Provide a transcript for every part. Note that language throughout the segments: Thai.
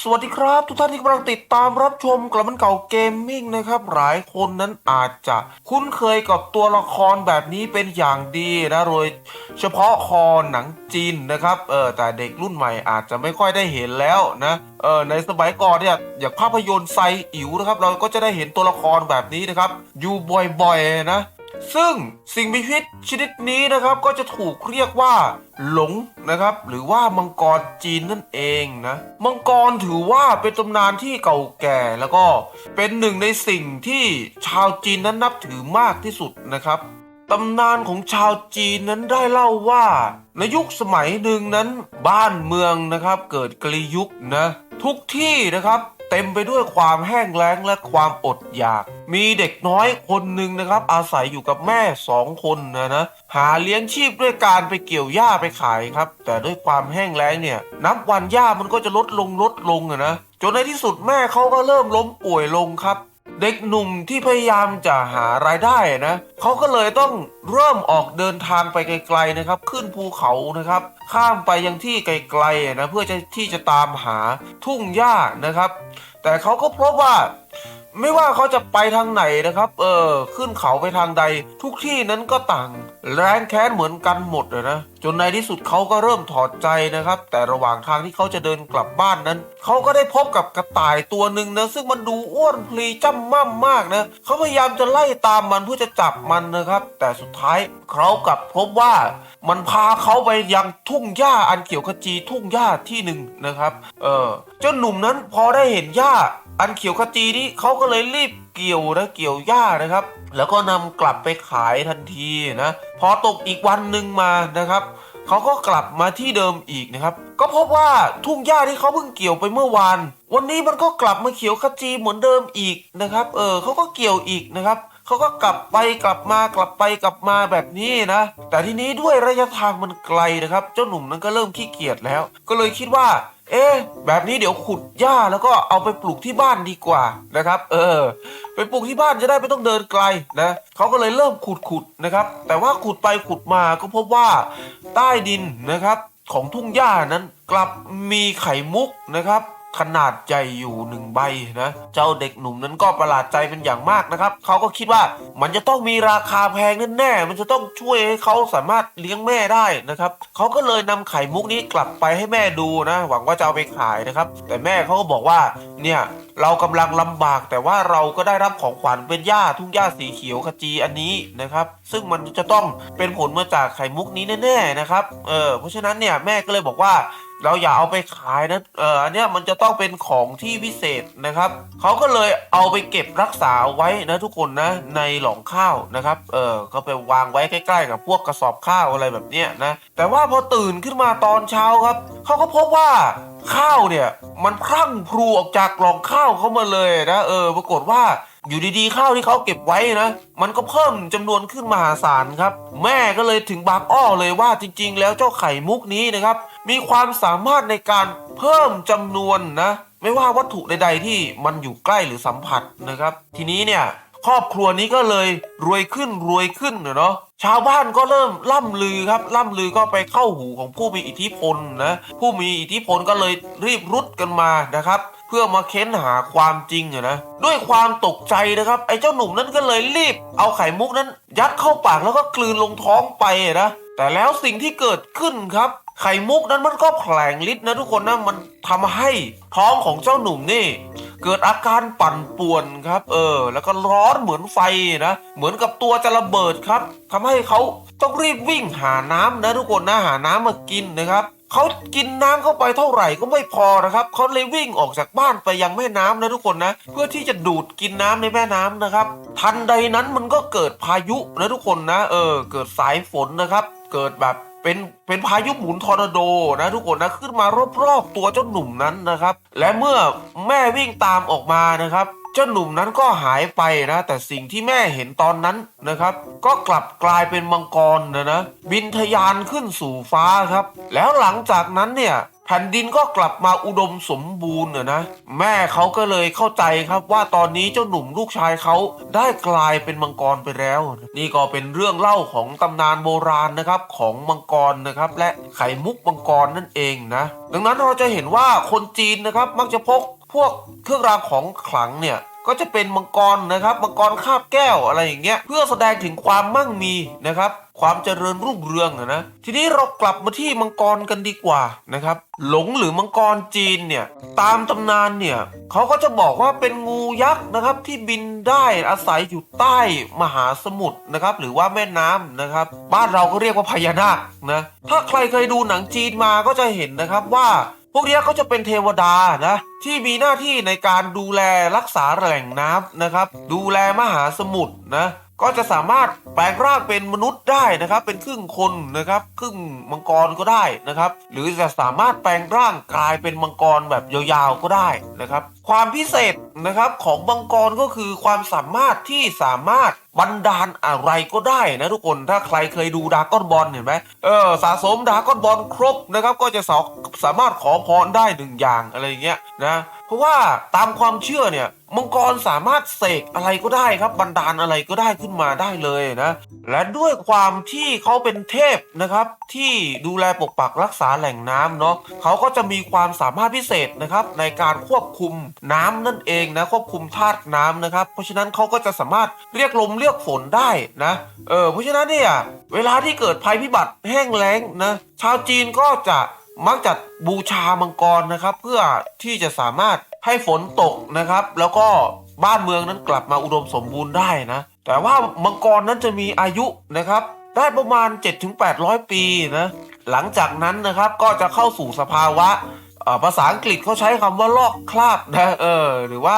สวัสดีครับ ทุกท่านที่กำลังติดตามรับชมกลับมันเก่าเกมมิ่งนะครับ หลายคนนั้นอาจจะคุ้นเคยกับตัวละครแบบนี้เป็นอย่างดีนะโดยเฉพาะคอหนังจีนนะครับเออแต่เด็กรุ่นใหม่อาจจะไม่ค่อยได้เห็นแล้วนะเออในสมัยก่อนเนี่ยอย่างภาพยนตร์ไซอิ๋วนะครับ เราก็จะได้เห็นตัวละครแบบนี้นะครับ อยู่บ่อยๆนะ ซึ่งสิ่งมีชีวิตชนิดนี้นะครับก็จะถูกเรียกว่า หลงนะครับ หรือว่ามังกรจีนนั่นเองนะ มังกรถือว่าเป็นตำนานที่เก่าแก่แล้วก็เป็นหนึ่งในสิ่งที่ชาวจีนนั้นนับถือมากที่สุดนะครับตำนานของชาวจีนนั้นได้เล่าว่า ในยุคสมัยหนึ่งนั้นบ้านเมืองนะครับ เกิดกลียุคนะ ทุกที่นะครับ เต็มไปด้วยความแห้งแล้งและความอดอยาก มีเด็กน้อยคนหนึ่งนะครับ อาศัยอยู่กับแม่สองคนนะนะหาเลี้ยงชีพด้วยการไปเกี่ยวหญ้าไปขายครับ แต่ด้วยความแห้งแล้งเนี่ย นับวันหญ้ามันก็จะลดลงลดลงนะจนในที่สุดแม่เขาก็เริ่มล้มป่วยลงครับ เด็กหนุ่มที่พยายามจะหารายได้นะเขาก็เลยต้องเริ่มออกเดินทางไปไกลๆนะครับ ขึ้นภูเขานะครับ ข้ามไปยังที่ไกลๆนะเพื่อจะที่จะตามหาทุ่งหญ้านะครับ แต่เขาก็พบว่า ไม่ว่าเขาจะไปทางไหนนะครับ เออ ขึ้นเขาไปทางใด ทุกที่นั้นก็ต่าง แรงแค้นเหมือนกันหมดเลยนะ จนในที่สุดเขาก็เริ่มถอดใจนะครับ แต่ระหว่างทางที่เขาจะเดินกลับบ้านนั้น เขาก็ได้พบกับกระต่ายตัวหนึ่งนะ ซึ่งมันดูอ้วนพลีจ้ำม่ำมากนะ เขาพยายามจะไล่ตามมันเพื่อจะจับมันนะครับ แต่สุดท้ายเขากลับพบว่ามันพาเขาไปยังทุ่งหญ้าอันเขียวขจีทุ่งหญ้าที่หนึ่งนะครับ เออเจ้าหนุ่มนั้นพอได้เห็นหญ้า อันเขียวขจีนี้เขาก็เลยรีบเกี่ยวนะเกี่ยวหญ้านะครับ แล้วก็นำกลับไปขายทันทีนะพอตกอีกวันหนึ่งมานะครับเขาก็กลับมาที่เดิมอีกนะครับ ก็พบว่าทุ่งหญ้าที่เขาเพิ่งเกี่ยวไปเมื่อวาน วันนี้มันก็กลับมาเขียวขจีเหมือนเดิมอีกนะครับ เออเขาก็เกี่ยวอีกนะครับเขาก็กลับไปกลับมากลับไปกลับมาแบบนี้นะ แต่ทีนี้ด้วยระยะทางมันไกลนะครับ เจ้าหนุ่มนั้นก็เริ่มขี้เกียจแล้ว ก็เลยคิดว่า เอ๊ะแบบนี้เดี๋ยวขุดหญ้าแล้วก็เอาไปปลูกที่บ้านดีกว่านะครับ เออ ไปปลูกที่บ้านจะได้ไม่ต้องเดินไกลนะเขาก็เลยเริ่มขุดขุดนะครับ แต่ว่าขุดไปขุดมาก็พบว่าใต้ดินนะครับ ของทุ่งหญ้านั้นกลับมีไข่มุกนะครับ ขนาดใหญ่อยู่หนึ่งใบนะ เจ้าเด็กหนุ่มนั้นก็ประหลาดใจเป็นอย่างมากนะครับ เขาก็คิดว่ามันจะต้องมีราคาแพงแน่ๆมันจะต้องช่วยให้เขาสามารถเลี้ยงแม่ได้นะครับ เขาก็เลยนำไข่มุกนี้กลับไปให้แม่ดูนะ หวังว่าจะเอาไปขายนะครับ แต่แม่เขาก็บอกว่าเนี่ยเรากำลังลำบากแต่ว่าเราก็ได้รับของขวัญเป็นหญ้าทุ่งหญ้าสีเขียวขจีอันนี้นะครับ ซึ่งมันจะต้องเป็นผลมาจากไข่มุกนี้แน่ๆนะครับ เออเพราะฉะนั้นเนี่ยแม่ก็เลยบอกว่า เราอย่าเอาไปขายนะ เอออันเนี้ยมันจะต้องเป็นของที่พิเศษนะครับ เขาก็เลยเอาไปเก็บรักษาไว้นะทุกคนนะในหลองข้าวนะครับ เออก็ไปวางไว้ใกล้ๆกับพวกกระสอบข้าวอะไรแบบเนี้ยนะ แต่ว่าพอตื่นขึ้นมาตอนเช้าครับ เขาก็พบว่าข้าวเนี่ยมันพรั่งพรูออกจากกล่องข้าวเขามาเลยนะ เออ ปรากฏว่าอยู่ดีๆข้าวที่เขาเก็บไว้นะ มันก็เพิ่มจำนวนขึ้นมหาศาลครับ แม่ก็เลยถึงบางอ้อเลยว่าจริง ๆ แล้วเจ้าไข่มุกนี้นะครับ มีความสามารถในการเพิ่มจำนวนนะ ไม่ว่าวัตถุใด ๆ ที่มันอยู่ใกล้หรือสัมผัสนะครับ ทีนี้เนี่ยครอบครัวนี้ก็เลยรวยขึ้นรวยขึ้นเนาะชาวบ้านก็เริ่มล่ำลือครับ ล่ำลือก็ไปเข้าหูของผู้มีอิทธิพลนะผู้มีอิทธิพลก็เลยรีบรุดกันมานะครับ เพื่อมาเค้นหาความจริงอนะด้วยความตกใจนะครับไอ้เจ้าหนุ่มนั้นก็เลยรีบ เอาไข่มุกนั้น ยัดเข้าปากแล้วก็กลืนลงท้องไปอนะแต่แล้วสิ่งที่เกิดขึ้นครับ ไข่มุกนั้นมันก็แผลงฤทธิ์นะทุกคนนะมันทำให้ท้องของเจ้าหนุ่มนี่ เกิดอาการปั่นป่วนครับ เออ แล้วก็ร้อนเหมือนไฟนะ เหมือนกับตัวจะระเบิดครับทำให้เขาต้องรีบวิ่งหาน้ำนะทุกคนนะหาน้ำมากินนะครับเขากินน้ำเข้าไปเท่าไหร่ก็ไม่พอนะครับเขาเลยวิ่งออกจากบ้านไปยังแม่น้ำนะทุกคนนะ เพื่อที่จะดูดกินน้ำในแม่น้ำนะครับ ทันใดนั้นมันก็เกิดพายุนะทุกคนนะ เออ เกิดสายฝนนะครับ เกิดแบบ เป็นเป็นพายุหมุนทอร์นาโดนะทุกคนนะขึ้นมารอบๆตัวเจ้าหนุ่มนั้นนะครับ และเมื่อแม่วิ่งตามออกมานะครับเจ้าหนุ่มนั้นก็หายไปนะ แต่สิ่งที่แม่เห็นตอนนั้นนะครับ ก็กลับกลายเป็นมังกรนะนะบินทะยานขึ้นสู่ฟ้าครับ แล้วหลังจากนั้นเนี่ย แผ่นดินก็กลับมาอุดมสมบูรณ์อะนะ แม่เขาก็เลยเข้าใจครับว่าตอนนี้เจ้าหนุ่มลูกชายเขาได้กลายเป็นมังกรไปแล้ว นี่ก็เป็นเรื่องเล่าของตำนานโบราณนะครับของมังกรนะครับและไข่มุกมังกรนั่นเองนะ ดังนั้นเราจะเห็นว่าคนจีนนะครับมักจะพกพวกเครื่องรางของขลังเนี่ย ก็จะเป็นมังกรนะครับ มังกรคาบแก้วอะไรอย่างเงี้ย เพื่อแสดงถึงความมั่งมีนะครับ ความเจริญรุ่งเรืองนะ ทีนี้เรากลับมาที่มังกรกันดีกว่านะครับ หลงหรือมังกรจีนเนี่ย ตามตำนานเนี่ยเขาก็จะบอกว่าเป็นงูยักษ์นะครับ ที่บินได้อาศัยอยู่ใต้มหาสมุทรนะครับ หรือว่าแม่น้ำนะครับ บ้านเราก็เรียกว่าพญานาคนะ ถ้าใครเคยดูหนังจีนมาก็จะเห็นนะครับว่า วกเนี้ยก็จะเป็นเทวดานะ ที่มีหน้าที่ในการดูแลรักษาแหล่งน้ำนะครับ ดูแลมหาสมุทรนะ ก็จะสามารถแปลงร่างเป็นมนุษย์ได้นะครับ เป็นครึ่งคนนะครับ ครึ่งมังกรก็ได้นะครับ หรือจะสามารถแปลงร่างกลายเป็นมังกรแบบยาวๆก็ได้นะครับ ความพิเศษนะครับของมังกรก็คือความสามารถที่สามารถบันดาลอะไรก็ได้นะทุกคนถ้าใครเคยดูดาก้อนบอลเห็นไหมเออสะสมดาก้อนบอลครบนะครับ ก็จะสาสามารถขอพรได้หนึ่งอย่างอะไรเงี้ยนะ เพราะว่าตามความเชื่อเนี่ยมังกรสามารถเสกอะไรก็ได้ครับบันดาลอะไรก็ได้ขึ้นมาได้เลยนะ และด้วยความที่เขาเป็นเทพนะครับ ที่ดูแลปกปักรักษาแหล่งน้ำเนาะเขาก็จะมีความสามารถพิเศษนะครับ ในการควบคุมน้ำนั่นเองนะควบคุมธาตุน้ำนะครับ เพราะฉะนั้นเขาก็จะสามารถเรียกลมเรียกฝนได้นะเออเพราะฉะนั้นเนี่ยเวลาที่เกิดภัยพิบัติแห้งแล้งนะชาวจีนก็จะ มักจะบูชามังกรนะครับ เพื่อที่จะสามารถให้ฝนตกนะครับ แล้วก็บ้านเมืองนั้นกลับมาอุดมสมบูรณ์ได้นะ แต่ว่ามังกรนั้นจะมีอายุนะครับ ได้ประมาณ 7-800 ปีนะ หลังจากนั้นนะครับก็จะเข้าสู่สภาวะภาษาอังกฤษเขาใช้คำว่าลอกคราบนะเออหรือว่า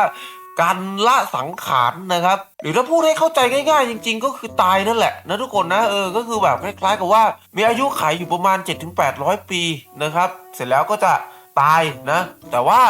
การละสังขารนะครับ หรือถ้าพูดให้เข้าใจง่ายๆ จริง ๆ ก็คือตายนั่นแหละนะทุกคนนะเออก็คือแบบคล้ายๆกับว่า มีอายุขัยอยู่ประมาณ 7-800 ปีนะครับ เสร็จแล้วก็จะตายนะ แต่ว่า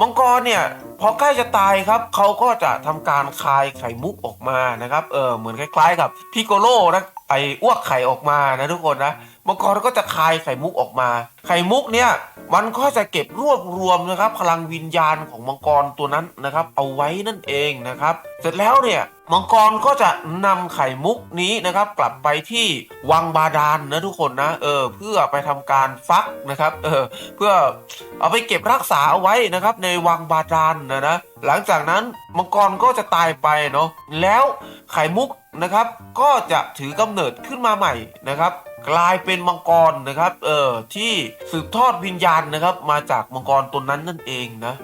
มังกรเนี่ยพอใกล้จะตายครับเขาก็จะทำการคายไข่มุกออกมานะครับเออเหมือนคล้าย ๆ กับพิโกโลนะไอ้อ้วกไข่ออกมานะทุกคนนะมังกรก็จะคายไข่มุกออกมาไข่มุกเนี่ยมันก็จะเก็บรวบรวมนะครับ พลังวิญญาณของมังกรตัวนั้นนะครับ เอาไว้นั่นเองนะครับ เสร็จแล้วเนี่ยมังกรก็จะนำไข่มุกนี้นะครับ กลับไปที่วังบาดาลนะทุกคนนะเออเพื่อไปทำการฟักนะครับเออเพื่อเอาไปเก็บรักษาเอาไว้นะครับ ในวังบาดาลนะนะหลังจากนั้นมังกรก็จะตายไปเนาะแล้วไข่มุกนะครับ ก็จะถือกำเนิดขึ้นมาใหม่นะครับ กลายเป็นมังกรนะครับเออที่สืบทอดวิญญาณนะครับ มาจากมังกรตัวนั้นนั่นเองนะ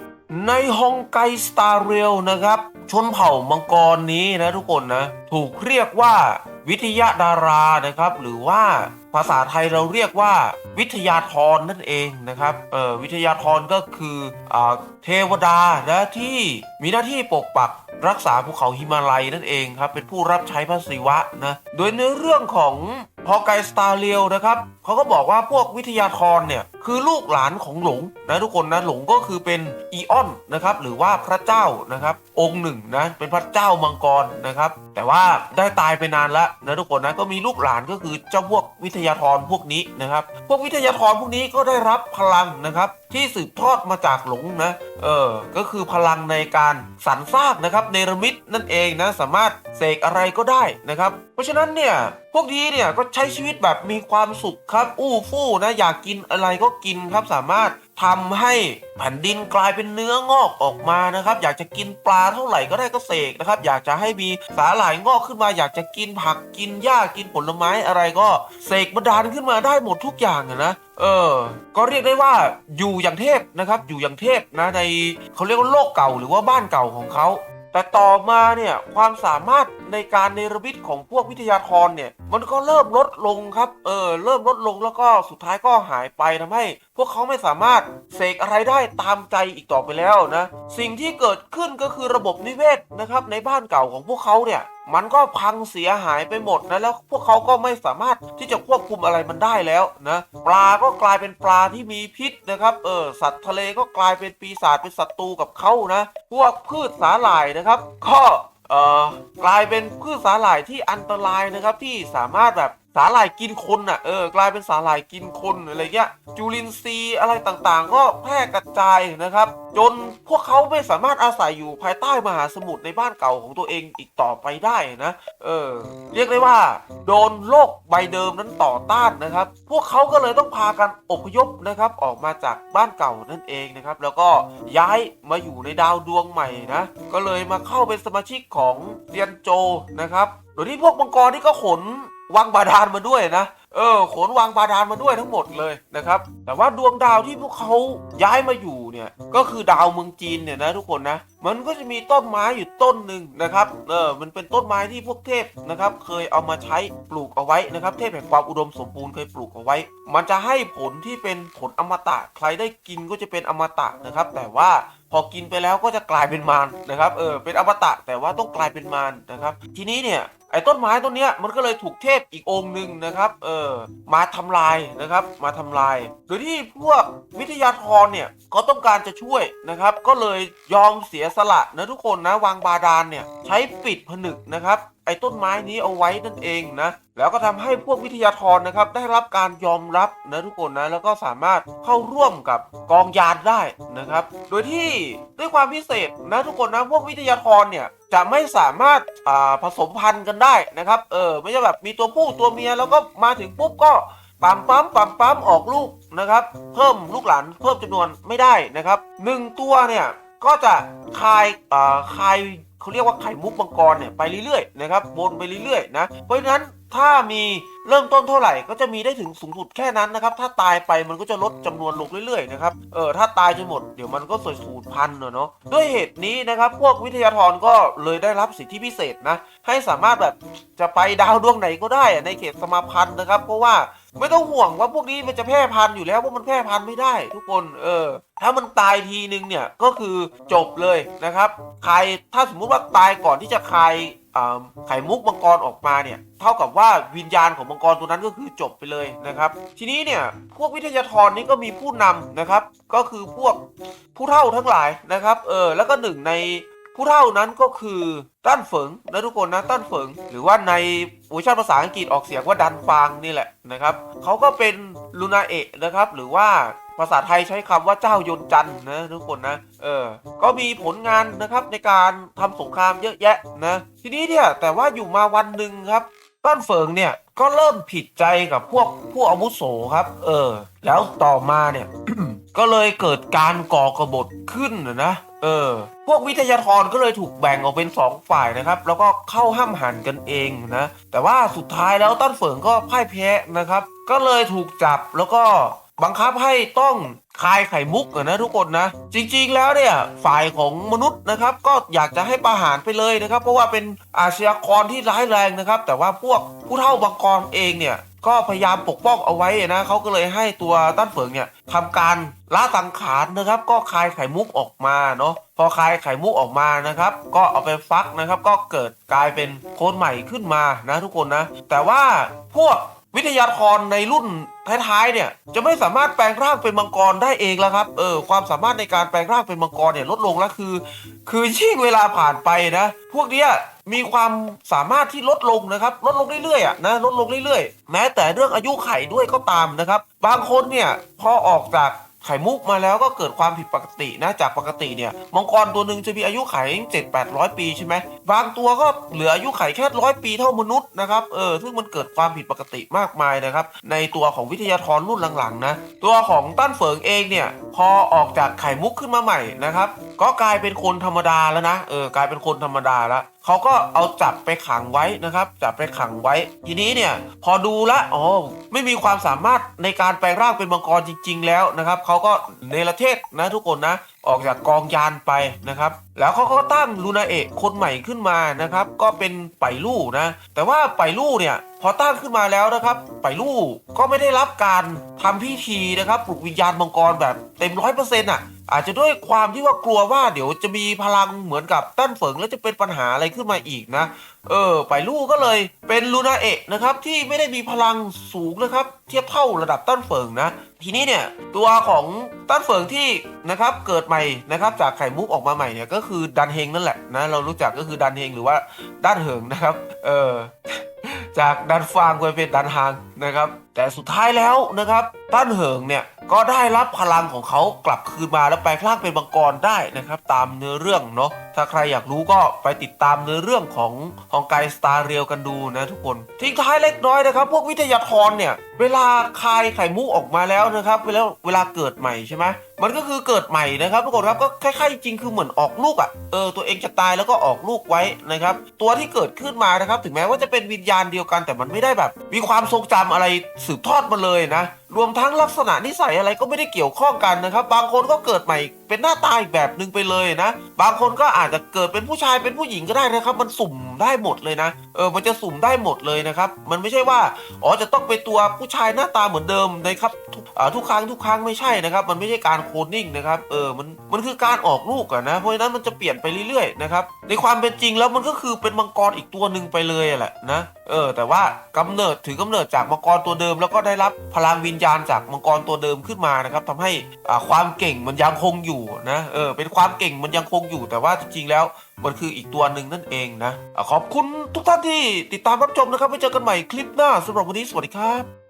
ในฮองไกสตาร์เรลนะครับ ชนเผ่ามังกรนี้นะทุกคนนะ ถูกเรียกว่าวิทยาดารานะครับ หรือว่า ภาษาไทยเราเรียกว่าวิทยาธรนั่นเองนะครับเออวิทยาธรก็คืออเทวดานะที่มีหน้าที่ปกปักรักษาภูเขาหิมาลัยนั่นเองครับ เป็นผู้รับใช้พระศิวะนะโดยในเรื่องของพอไกสตาเรียลนะครับเขาก็บอกว่าพวกวิทยาธรเนี่ย คือลูกหลานของหลงนะทุกคนนะหลงก็คือเป็นอีออนนะครับ หรือว่าพระเจ้านะครับ องค์หนึ่งนะเป็นพระเจ้ามังกรนะครับ แต่ว่าได้ตายไปนานแล้วนะทุกคนนะก็มีลูกหลานก็คือเจ้าพวกวิททยาธรพวกนี้นะครับ พวกวิทยาธรพวกนี้ก็ได้รับพลังนะครับที่สืบทอดมาจากหลงนะเออก็คือพลังในการสรรสร้างนะครับเนรมิตนั่นเองนะสามารถเสกอะไรก็ได้นะครับ เพราะฉะนั้นเนี่ยพวกนี้เนี่ยก็ใช้ชีวิตแบบมีความสุขครับ อู้ฟู่นะอยากกินอะไรก็กินครับสามารถทำให้แผ่นดินกลายเป็นเนื้องอกออกมานะครับ อยากจะกินปลาเท่าไหร่ก็ได้ก็เสกนะครับ อยากจะให้มีสาหร่ายงอกขึ้นมา อยากจะกินผักกินหญ้ากินผลไม้อะไรก็เสกบันดาลขึ้นมาได้หมดทุกอย่างนะเออ ก็เรียกได้ว่าอยู่อย่างเทพนะครับ อยู่อย่างเทพนะในเขาเรียกว่าโลกเก่าหรือว่าบ้านเก่าของเขา แต่ต่อมาเนี่ยความสามารถในการเนรมิตของพวกวิทยาธรเนี่ยมันก็เริ่มลดลงครับเออเริ่มลดลงแล้วก็สุดท้ายก็หายไปทำให้ พวกเขาไม่สามารถเสกอะไรได้ตามใจอีกต่อไปแล้วนะ สิ่งที่เกิดขึ้นก็คือระบบนิเวศนะครับในบ้านเก่าของพวกเขาเนี่ย มันก็พังเสียหายไปหมดนะแล้วพวกเขาก็ไม่สามารถที่จะควบคุมอะไรมันได้แล้วนะปลาก็กลายเป็นปลาที่มีพิษนะครับเออสัตว์ทะเลก็กลายเป็นปีศาจเป็นศัตรูกับเขานะพวกพืชสาหร่ายนะครับก็เอ่อกลายเป็นพืชสาหร่ายที่อันตรายนะครับที่สามารถแบบาหร่ายกินคนอะเออกลายเป็นสาหร่ายกินคนอะไรเงี้ยจุลินทรีย์อะไรต่างๆ ก็แพร่กระจายนะครับ จนพวกเขาไม่สามารถอาศัยอยู่ภายใต้มหาสมุทรในบ้านเก่าของตัวเองอีกต่อไปได้นะเออเรียกได้ว่า โดนโลกใบเดิมนั้นต่อต้านนะครับ พวกเขาก็เลยต้องพากันอพยพนะครับออกมาจากบ้านเก่านั่นเองนะครับ แล้วก็ย้ายมาอยู่ในดาวดวงใหม่นะก็เลยมาเข้าเป็นสมาชิกของเซียนโจนะครับโดยที่พวกมังกรนี่ก็ขน วังบาดาลมาด้วยนะ เออขนวังบาดาลมาด้วยทั้งหมดเลยนะครับ แต่ว่าดวงดาวที่พวกเขาย้ายมาอยู่เนี่ย ก็คือดาวเมืองจีนเนี่ยนะทุกคนนะมันก็จะมีต้นไม้อยู่ต้นหนึ่งนะครับ เออ มันเป็นต้นไม้ที่พวกเทพนะครับ เคยเอามาใช้ปลูกเอาไว้นะครับ เทพแห่งความอุดมสมบูรณ์เคยปลูกเอาไว้ มันจะให้ผลที่เป็นผลอมตะ ใครได้กินก็จะเป็นอมตะนะครับ แต่ว่าพอกินไปแล้วก็จะกลายเป็นมารนะครับ เออ เป็นอมตะแต่ว่าต้องกลายเป็นมารนะครับ ทีนี้เนี่ยไอ้ต้นไม้ต้นเนี้ยมันก็เลยถูกเทพอีกองค์หนึ่งนะครับ เออ มาทำลายนะครับ มาทำลาย โดยที่พวกวิทยาธรเนี่ยก็ต้องการจะช่วยนะครับ ก็เลยยอมเสียสละนะทุกคนนะวางบาดาลเนี่ยใช้ปิดผนึกนะครับไอ้ต้นไม้นี้เอาไว้นั่นเองนะแล้วก็ทำให้พวกวิทยาธรนะครับได้รับการยอมรับนะทุกคนนะแล้วก็สามารถเข้าร่วมกับกองยานได้นะครับ โดยที่ด้วยความพิเศษนะทุกคนนะพวกวิทยาธรเนี่ยจะไม่สามารถอ่าผสมพันธุ์กันได้นะครับเออไม่ใช่แบบมีตัวผู้ตัวเมียแล้วก็มาถึงปุ๊บก็ปั๊มปั๊มปั๊มปั๊มออกลูกนะครับ เพิ่มลูกหลานเพิ่มจำนวนไม่ได้นะครับหนึ่งตัวเนี่ย ก็จะคายอ่าคายเขาเรียกว่าไข่มุกมังกรเนี่ยไปเรื่อยๆนะครับวนไปเรื่อยๆนะเพราะฉะนั้นถ้ามีเริ่มต้นเท่าไหร่ก็จะมีได้ถึงสูงสุดแค่นั้นนะครับ ถ้าตายไปมันก็จะลดจำนวนลงเรื่อยๆนะครับเออถ้าตายจนหมดเดี๋ยวมันก็สวยสูญพันธุ์เนาะด้วยเหตุนี้นะครับพวกวิทยาธรก็เลยได้รับสิทธิพิเศษนะให้สามารถแบบจะไปดาวดวงไหนก็ได้อะในเขตสมาพันธ์นะครับ เพราะว่า ไม่ต้องห่วงว่าพวกนี้มันจะแพร่พันธุ์อยู่แล้วเพรามันแพร่พันธุ์ไม่ได้ ทุกคนเออ ถ้ามันตายทีนึงเนี่ยก็คือจบเลยนะครับใครถ้าสมมุติว่าตายก่อนที่จะคายอ่ไข่มุกมังกรออกมาเนี่ยเท่ากับว่าวิญญาณของมังกรตัวนั้นก็คือจบไปเลยนะครับ ทีนี้เนี่ยพวกวิทยาธรนี่ก็มีผู้นำนะครับ ก็คือพวกผู้เฒ่าทั้งหลายนะครับเออแล้วก็หนึ่งใน ผู้เฒ่านั้นก็คือต้านเฝิงนะทุกคนนะต้านเฝิง หรือว่าในเวอร์ชันภาษาอังกฤษออกเสียงว่าดันฟางนี่แหละนะครับเขาก็เป็นลูนาเอะนะครับ หรือว่าภาษาไทยใช้คำว่าเจ้ายนจันนะทุกคนนะ เออ ก็มีผลงานนะครับในการทำสงครามเยอะแยะนะ ทีนี้เนี่ยแต่ว่าอยู่มาวันหนึ่งครับต้นเฟิงเนี่ยก็เริ่มผิดใจกับพวกผู้อาวุโสครับ เออ แล้วต่อมาเนี่ย ก็เลยเกิดการก่อกบฏขึ้นนะ เออ พวกวิทยาธรก็เลยถูกแบ่งออกเป็นสองฝ่ายนะครับ แล้วก็เข้าห้ามหันกันเองนะ แต่ว่าสุดท้ายแล้วต้นเฟิงก็พ่ายแพ้นะครับ ก็เลยถูกจับแล้วก็ บังคับให้ต้องคายไข่มุกอนะทุกคนนะ จริงๆแล้วเนี่ยฝ่ายของมนุษย์นะครับ ก็อยากจะให้ประหารไปเลยนะครับ เพราะว่าเป็นอาชญากรที่ร้ายแรงนะครับ แต่ว่าพวกผู้เฒ่าบางกรเองเนี่ยก็พยายามปกป้องเอาไว้นะเขาก็เลยให้ตัวต้นเฟิงเนี่ยทำการละสังขารนะครับ ก็คายไข่มุกออกมาเนาะพอคายไข่มุกออกมานะครับ ก็เอาไปฟักนะครับ ก็เกิดกลายเป็นโคนใหม่ขึ้นมานะทุกคนนะ แต่ว่าพวก วิทยาธรในรุ่นท้ายๆเนี่ยจะไม่สามารถแปลงร่างเป็นมังกรได้เองแล้วครับเออความสามารถในการแปลงร่างเป็นมังกรเนี่ยลดลงแล้วคือ คือยิ่งเวลาผ่านไปนะ พวกเนี้ยมีความสามารถที่ลดลงนะครับ ลดลงเรื่อยๆอะนะลดลงเรื่อยๆ แม้แต่เรื่องอายุไขด้วยก็ตามนะครับ บางคนเนี่ยพอออกจาก ไข่มุกมาแล้วก็เกิดความผิดปกตินะจากปกติเนี่ยมังกรตัวหนึ่งจะมีอายุไขเจ็ดแปดร้อยปีใช่ไหมบางตัวก็เหลืออายุไขแค่ร้อยปีเท่ามนุษย์นะครับเออซึ่งมันเกิดความผิดปกติมากมายนะครับ ในตัวของวิทยาธรรุ่นหลังๆนะตัวของต้านเฟิงเองเนี่ยพอออกจากไข่มุกขึ้นมาใหม่นะครับ ก็กลายเป็นคนธรรมดาแล้วนะเออกลายเป็นคนธรรมดาแล้ว เขาก็เอาจับไปขังไว้นะครับ จับไปขังไว้ ทีนี้เนี่ยพอดูละอ๋อไม่มีความสามารถในการแปลงร่างเป็นมังกรจริง ๆ แล้วนะครับเขาก็เนรเทศนะทุกคนนะออกจากกองยานไปนะครับ แล้วเขาก็ตั้งลูนาเอะคนใหม่ขึ้นมานะครับ ก็เป็นไปลู่นะ แต่ว่าไปลู่เนี่ยพอตั้งขึ้นมาแล้วนะครับ ไปลู่ก็ไม่ได้รับการทำพิธีนะครับปลุกวิญญาณมังกรแบบเต็มร้อยเปอร์เซ็นต์อะอาจจะด้วยความที่ว่ากลัวว่าเดี๋ยวจะมีพลังเหมือนกับต้นเฟิงแล้วจะเป็นปัญหาอะไรขึ้นมาอีกนะ เออ ไปลู่ก็เลยเป็นลูนาเอะนะครับที่ไม่ได้มีพลังสูงนะครับ เทียบเท่าระดับต้นเฟิงนะ ทีนี้เนี่ยตัวของต้านเฟิงที่นะครับเกิดใหม่นะครับจากไข่มุกออกมาใหม่เนี่ยก็คือดันเฮงนั่นแหละนะเรารู้จักก็คือดันเฮงหรือว่าด้านเหิงนะครับเออจากดันฟางไปเป็นดันฮางนะครับ แต่สุดท้ายแล้วนะครับต้านเหิงเนี่ยก็ได้รับพลังของเขากลับคืนมาแล้วแปลงร่างเป็นมังกรได้นะครับ ตามเนื้อเรื่องเนาะถ้าใครอยากรู้ก็ไปติดตามเนื้อเรื่องของฮองไกสตาร์เรียลกันดูนะทุกคนทิ้งท้ายเล็กน้อยนะครับ พวกวิทยาธรเนี่ย เวลาคายไข่มุกออกมาแล้วนะครับเวลาเวลาเกิดใหม่ใช่ไหม มันก็คือเกิดใหม่นะครับทุกคนครับก็คล้ายๆจริงคือเหมือนออกลูกอะ่ะเออตัวเองจะตายแล้วก็ออกลูกไว้นะครับ ตัวที่เกิดขึ้นมานะครับ ถึงแม้ว่าจะเป็นวิญญาณเดียวกัน แต่มันไม่ได้แบบ มีความทรงจำอะไรสืบทอดมาเลยนะรวมทั้งลักษณะนิสัยอะไรก็ไม่ได้เกี่ยวข้องกันนะครับ บางคนก็เกิดใหม่เป็นหน้าตาอีกแบบหนึ่งไปเลยนะ บางคนก็อาจจะเกิดเป็นผู้ชายเป็นผู้หญิงก็ได้นะครับ มันสุ่มได้หมดเลยนะ เออ มันจะสุ่มได้หมดเลยนะครับ มันไม่ใช่ว่า อ๋อ จะต้องเป็นตัวผู้ชายหน้าตาเหมือนเดิมนะครับทุกทุกครั้งทุกครั้งไม่ใช่นะครับ มันไม่ใช่การโคลนนิ่งนะครับ เออ มัน มันคือการออกลูกอะนะ เพราะฉะนั้นมันจะเปลี่ยนไปเรื่อยๆนะครับ ในความเป็นจริงแล้วมันก็คือเป็นมังกรอีกตัวหนึ่งไปเลยแหละนะ เออแต่ว่ากำเนิดถือกำเนิดจากมังกรตัวเดิม แล้วก็ได้รับพลังวิญญาณจากมังกรตัวเดิมขึ้นมานะครับทำให้อ่าความเก่งมันยังคงอยู่นะเออเป็นความเก่งมันยังคงอยู่ แต่ว่าจริงๆแล้วมันคืออีกตัวหนึ่งนั่นเองนะอะขอบคุณทุกท่านที่ติดตามรับชมนะครับไว้เจอกันใหม่คลิปหน้าสำหรับวันนี้สวัสดีครับ